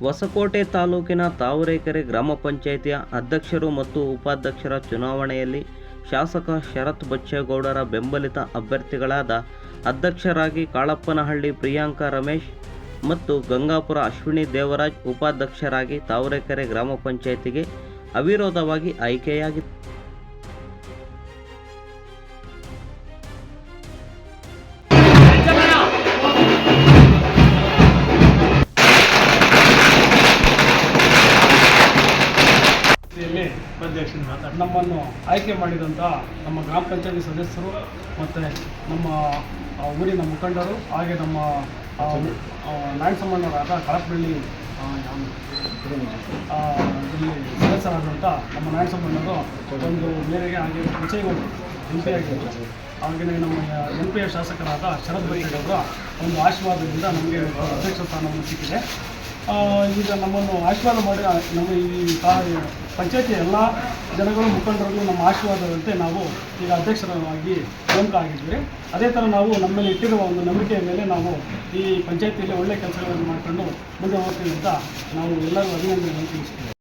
ಹೊಸಕೋಟೆ ತಾಲೂಕಿನ ತಾವರೆಕೆರೆ ಗ್ರಾಮ ಪಂಚಾಯಿತಿಯ ಅಧ್ಯಕ್ಷರು ಮತ್ತು ಉಪಾಧ್ಯಕ್ಷರ ಚುನಾವಣೆಯಲ್ಲಿ ಶಾಸಕ ಶರತ್ ಬಚ್ಚೇಗೌಡರ ಬೆಂಬಲಿತ ಅಭ್ಯರ್ಥಿಗಳಾದ ಅಧ್ಯಕ್ಷರಾಗಿ ಕಾಳಪ್ಪನಹಳ್ಳಿ ಪ್ರಿಯಾಂಕಾ ರಮೇಶ್ ಮತ್ತು ಗಂಗಾಪುರ ಅಶ್ವಿನಿ ದೇವರಾಜ್ ಉಪಾಧ್ಯಕ್ಷರಾಗಿ ತಾವರೆಕೆರೆ ಗ್ರಾಮ ಪಂಚಾಯಿತಿಗೆ ಅವಿರೋಧವಾಗಿ ಆಯ್ಕೆಯಾಗಿತ್ತು ಇಲ್ಲಿ ನಮ್ಮನ್ನು ಆಯ್ಕೆ ಮಾಡಿದಂಥ ನಮ್ಮ ಗ್ರಾಮ ಪಂಚಾಯತಿ ಸದಸ್ಯರು ಮತ್ತು ನಮ್ಮ ಊರಿನ ಮುಖಂಡರು ಹಾಗೆ ನಮ್ಮ ನಾಯಕ ಸಂಬಂಧರಾದ ಕಳಪಳ್ಳಿ ಇಲ್ಲಿ ಸದಸ್ಯರಾದಂಥ ನಮ್ಮ ನಾಯಕ ಸಂಬಂಧರು ಒಂದು ಮೇರೆಗೆ ಹಾಗೆ ವಿಜಯಗೌಡರು ಎಂ ಪಿ ಆಗಿದ್ದರು. ಹಾಗೆಯೇ ನಮ್ಮ ಎಂ ಪಿ ಶಾಸಕರಾದ ಶರದ್ ಬೈರೇಗೌಡರ ಒಂದು ಆಶೀರ್ವಾದದಿಂದ ನಮಗೆ ಅಧ್ಯಕ್ಷ ಸ್ಥಾನವನ್ನು ಸಿಕ್ಕಿದೆ. ಈಗ ನಮ್ಮನ್ನು ಆಶೀರ್ವಾದ ಮಾಡಿ ನಮ್ಮ ಈ ಪಂಚಾಯಿತಿ ಪಂಚಾಯತಿ ಎಲ್ಲ ಜನಗಳು ಮುಖಂಡರಲ್ಲೂ ನಮ್ಮ ಆಶೀರ್ವಾದದಂತೆ ನಾವು ಈಗ ಅಧ್ಯಕ್ಷರಾಗಿ ನೇಮಕ ಆಗಿದ್ದೀವಿ. ಅದೇ ಥರ ನಾವು ನಮ್ಮಲ್ಲಿ ಮೇಲೆ ಇಟ್ಟಿರುವ ಒಂದು ನಂಬಿಕೆಯ ಮೇಲೆ ನಾವು ಈ ಪಂಚಾಯತಿಯಲ್ಲಿ ಒಳ್ಳೆಯ ಕೆಲಸಗಳನ್ನು ಮಾಡಿಕೊಂಡು ಮುಂದೆ ಹೋಗ್ತೀವಿ ಅಂತ ನಾವು ಎಲ್ಲರಿಗೂ ಅಭಿನಂದನೆಗಳನ್ನು ತಿಳಿಸ್ತೀವಿ.